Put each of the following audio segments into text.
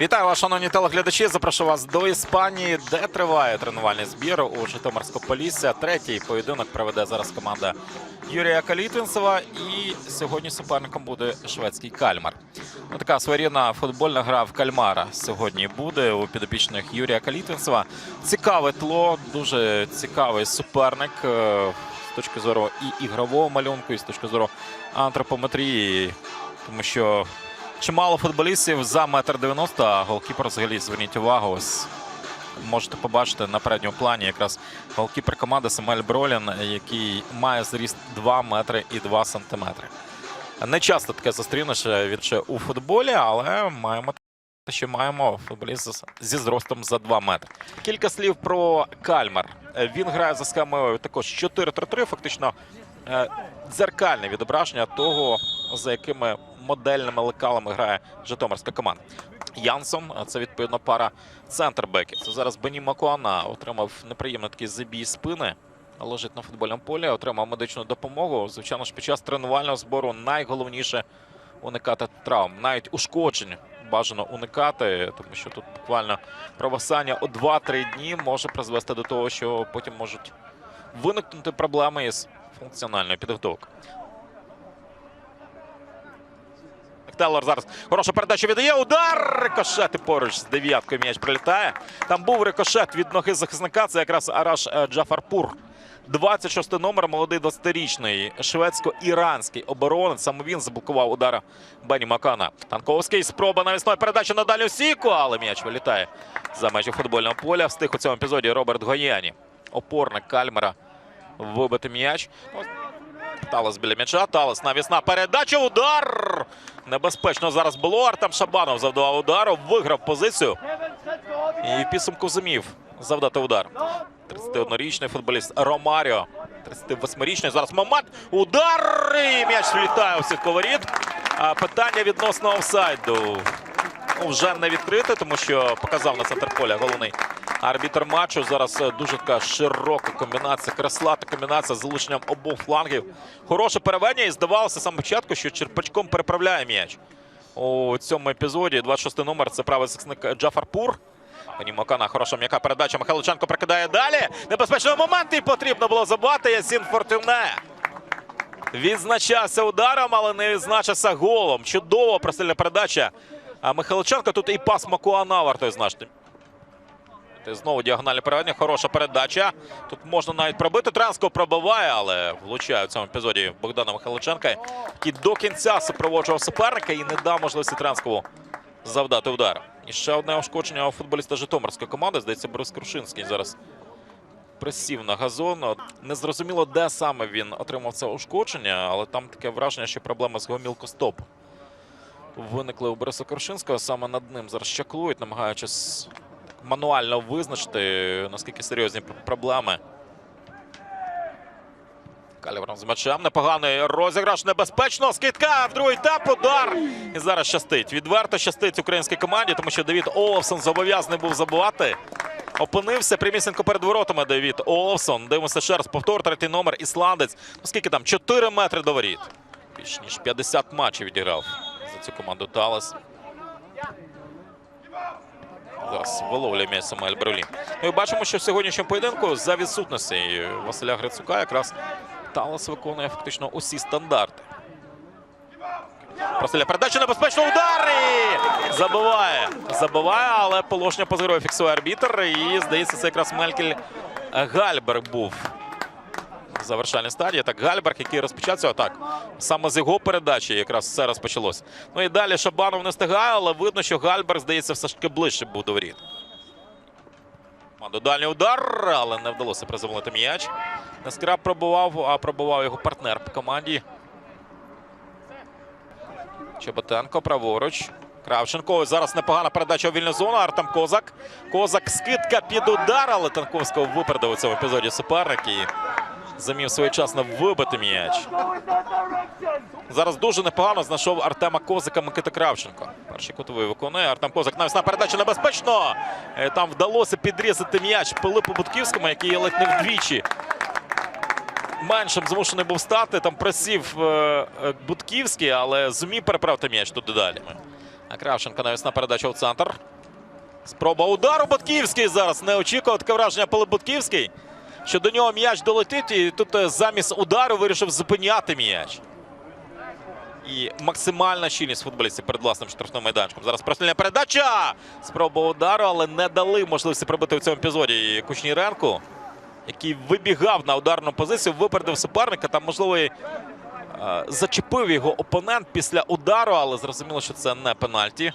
Вітаю вас, шановні телеглядачі. Запрошую вас до Іспанії, де триває тренувальний збір у Житомирського Полісся. Третій поєдинок проведе зараз команда Юрія Калітвінцева. І сьогодні суперником буде шведський кальмар. Ну, така своєрідна футбольна гра в кальмара сьогодні буде у підопічних Юрія Калітвінцева. Цікаве тло, дуже цікавий суперник е, з точки зору і ігрового малюнку, і з точки зору антропометрії, тому що Чимало футболістів за метр дев'яносто, а голкіпер взагалі зверніть увагу. Ось можете побачити на передньому плані якраз голкіпер команди Семель Бролін, який має зріст 2 метри і 2 сантиметри. Не часто таке зустрінеш від у футболі, але маємо що маємо футболіст зі зростом за 2 метри. Кілька слів про Кальмар. Він грає за схемою також 4-3-3, фактично е, дзеркальне відображення того, за якими модельними лекалами грає Житомирська команда. Янсон, це відповідно пара центрбеків. Це зараз Бені Макуана отримав неприємний такий забій спини. Лежить на футбольному полі, отримав медичну допомогу. Звичайно ж, під час тренувального збору найголовніше уникати травм, навіть ушкоджень бажано уникати, тому що тут буквально провисання у 2-3 дні може призвести до того, що потім можуть виникнути проблеми із функціональною підготовкою. Телор зараз хорошу передачу віддає. Удар! Рикошет і поруч з дев'яткою м'яч прилітає. Там був рикошет від ноги захисника. Це якраз Араш е, Джафарпур. 26 номер, молодий 20-річний шведсько-іранський оборонець. Саме він заблокував удара Бені Макана. Танковський спроба навісної передачі на дальню сіку, але м'яч вилітає за межі футбольного поля. Встиг у цьому епізоді Роберт Гояні. Опорник Кальмера вибити м'яч. Ось Талос біля м'яча. Талос навісна передача. Удар! Небезпечно зараз було. Артем Шабанов завдавав удару, виграв позицію. І в підсумку зумів завдати удар. 31-річний футболіст Ромаріо. 38-річний. Зараз момент. Удар! І м'яч влітає у сітку воріт. Питання відносно офсайду. Вже не відкрите, тому що показав на центр поля головний арбітр матчу. Зараз е, дуже така широка комбінація, креслата комбінація з залученням обох флангів. Хороше переведення і здавалося саме початку, що Черпачком переправляє м'яч. У цьому епізоді 26 номер це правий захисник Джафарпур. Пані Макана, хороша м'яка передача. Михайличенко прикидає далі. Небезпечний момент і потрібно було забати. Ясін Фортюне. Відзначався ударом, але не відзначився голом. Чудово простильна передача. А Михайличенко тут і пас Макуана вартує значити. Ти Знову діагональне переведення. Хороша передача. Тут можна навіть пробити. Транско пробиває, але влучає в цьому епізоді Богдана Михайличенка, який до кінця супроводжував суперника і не дав можливості Транскову завдати удар. І ще одне ушкодження у футболіста Житомирської команди. Здається, Борис Крушинський зараз присів на газон. Незрозуміло, де саме він отримав це ушкодження, але там таке враження, що проблеми з гомілкостоп виникли у Бориса Крушинського. Саме над ним зараз чаклують, намагаючись мануально визначити, наскільки серйозні проблеми. Калібром з м'ячем. Непоганий розіграш. Небезпечно. Скидка другий етап. Удар. І зараз щастить. Відверто щастить українській команді, тому що Давід Оловсон зобов'язаний був забувати. Опинився прямісінько перед воротами Давід Оловсон. Дивимося ще раз. Повтор, третій номер. Ісландець. Ну скільки там? 4 метри до воріт. Більш ніж 50 матчів відіграв за цю команду Талес. Зараз виловлює м'яч Самуель Брюлі. Ми бачимо, що в сьогоднішньому поєдинку за відсутності Василя Грицука якраз Талас виконує фактично усі стандарти. Просиля передача небезпечно удар і забиває. Забиває, але положення позирує фіксує арбітр. І здається, це якраз Мелькель Гальберг був завершальній стадії. Так, Гальберг, який розпочав цю атаку. Саме з його передачі якраз все розпочалося. Ну і далі Шабанов не встигає, але видно, що Гальберг, здається, все ж таки ближче був до воріт. До дальній удар, але не вдалося приземлити м'яч. Нескраб пробував, а пробував його партнер по команді. Чеботенко праворуч. Кравченко. Зараз непогана передача у вільну зону. Артем Козак. Козак скидка під удар, але Танковського випередив у цьому епізоді суперник і замів своєчасно вибити м'яч. Зараз дуже непогано знайшов Артема Козака Микита Кравченко. Перший кутовий виконує. Артем Козак навісна передача небезпечно. Е, Там вдалося підрізати м'яч Пилипу Будківському, який ледь не вдвічі меншим змушений був стати. Там просів е, е, Будківський, але зумів переправити м'яч туди далі. А Кравченко навісна передача у центр. Спроба удару Бутківський зараз. Не очікував таке враження Пилип Бутківський. Що до нього м'яч долетить, і тут е, замість удару вирішив зупиняти м'яч. І максимальна щільність футболістів перед власним штрафним майданчиком. Зараз прострільна передача. Спроба удару, але не дали можливості пробити в цьому епізоді Кушніренку, який вибігав на ударну позицію, випередив суперника. Там, можливо, і, е, зачепив його опонент після удару, але зрозуміло, що це не пенальті.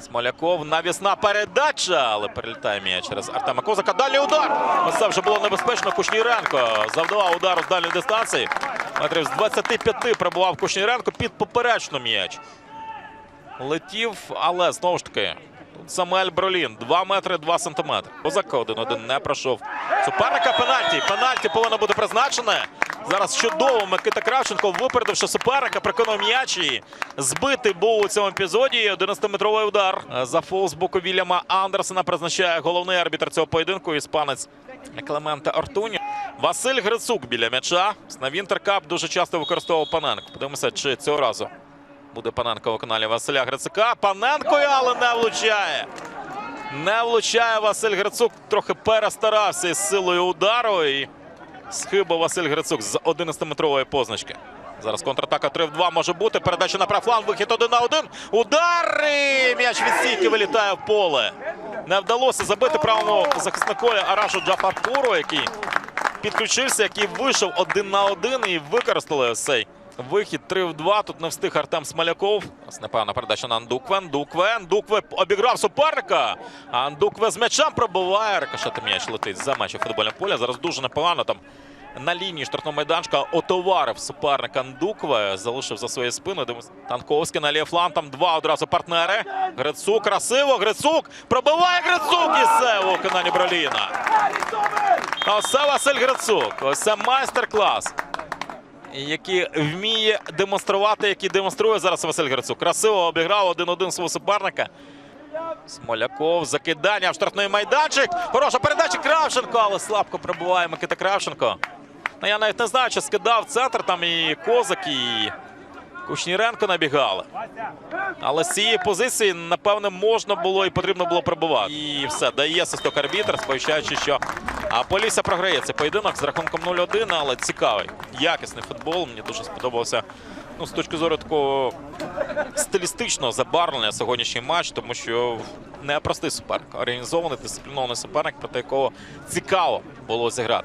Смоляков, навісна передача, але перелітає м'яч через Артема Козака. Далі удар. Ось це вже було небезпечно. Кушніренко завдавав удару з дальньої дистанції. Метрів з 25 пробував Кушніренко під поперечну м'яч. Летів, але знову ж таки. Тут Самуель Бролін. 2 метри 2 сантиметри. Козак 1-1 не пройшов. Суперника пенальті. Пенальті повинно бути призначене. Зараз чудово Микита Кравченко, випередивши суперника, приконав м'яч і збитий був у цьому епізоді. 11-метровий удар за фол з боку Вільяма Андерсена призначає головний арбітр цього поєдинку. Іспанець Клементе Ортуні. Василь Грицук біля м'яча. На Вінтеркап дуже часто використовував Паненко. Подивимося, чи цього разу буде Паненко каналі Василя Грицука. Паненко, але не влучає. Не влучає Василь Грицук. Трохи перестарався із силою удару. І схибав Василь Грицук з 11-метрової позначки. Зараз контратака 3 в 2 може бути. Передача на правфланг, вихід 1 на 1. Удар! І М'яч від стійки вилітає в поле. Не вдалося забити правому захиснику Арашу Джафарпуру, який підключився, який вийшов один на один і використали цей вихід 3 в 2. Тут не встиг Артем Смоляков. Непевна передача на Андукве. Андукве. Андукве обіграв суперника. Андукве з м'ячем пробиває. Рикошетом м'яч летить за межі футбольного поля. Зараз дуже непогано там. На лінії штрафного майданчика отоварив суперника Ндукве, залишив за своєю спиною. Дивимось, Танковський на лівий фланг, там два одразу партнери. Грицук красиво, Грицук пробиває Грицук і все у виконанні Броліна. Це Василь Грицук. Ось це майстер-клас, який вміє демонструвати, який демонструє зараз Василь Грицук. Красиво обіграв один-один свого суперника. Смоляков, закидання в штрафний майданчик. Хороша передача Кравченко, але слабко пробуває Микита Кравченко. Ну, я навіть не знаю, чи скидав центр там і Козак, і Кушніренко набігали. Але з цієї позиції, напевне, можна було і потрібно було пробувати. І все, дає свисток арбітр, сповіщаючи, що а Полісся програє цей поєдинок з рахунком 0-1, але цікавий, якісний футбол. Мені дуже сподобався. Ну, з точки зору такого стилістичного забарвлення сьогоднішній матч, тому що непростий суперник, організований, дисциплінований суперник, проти якого цікаво було зіграти.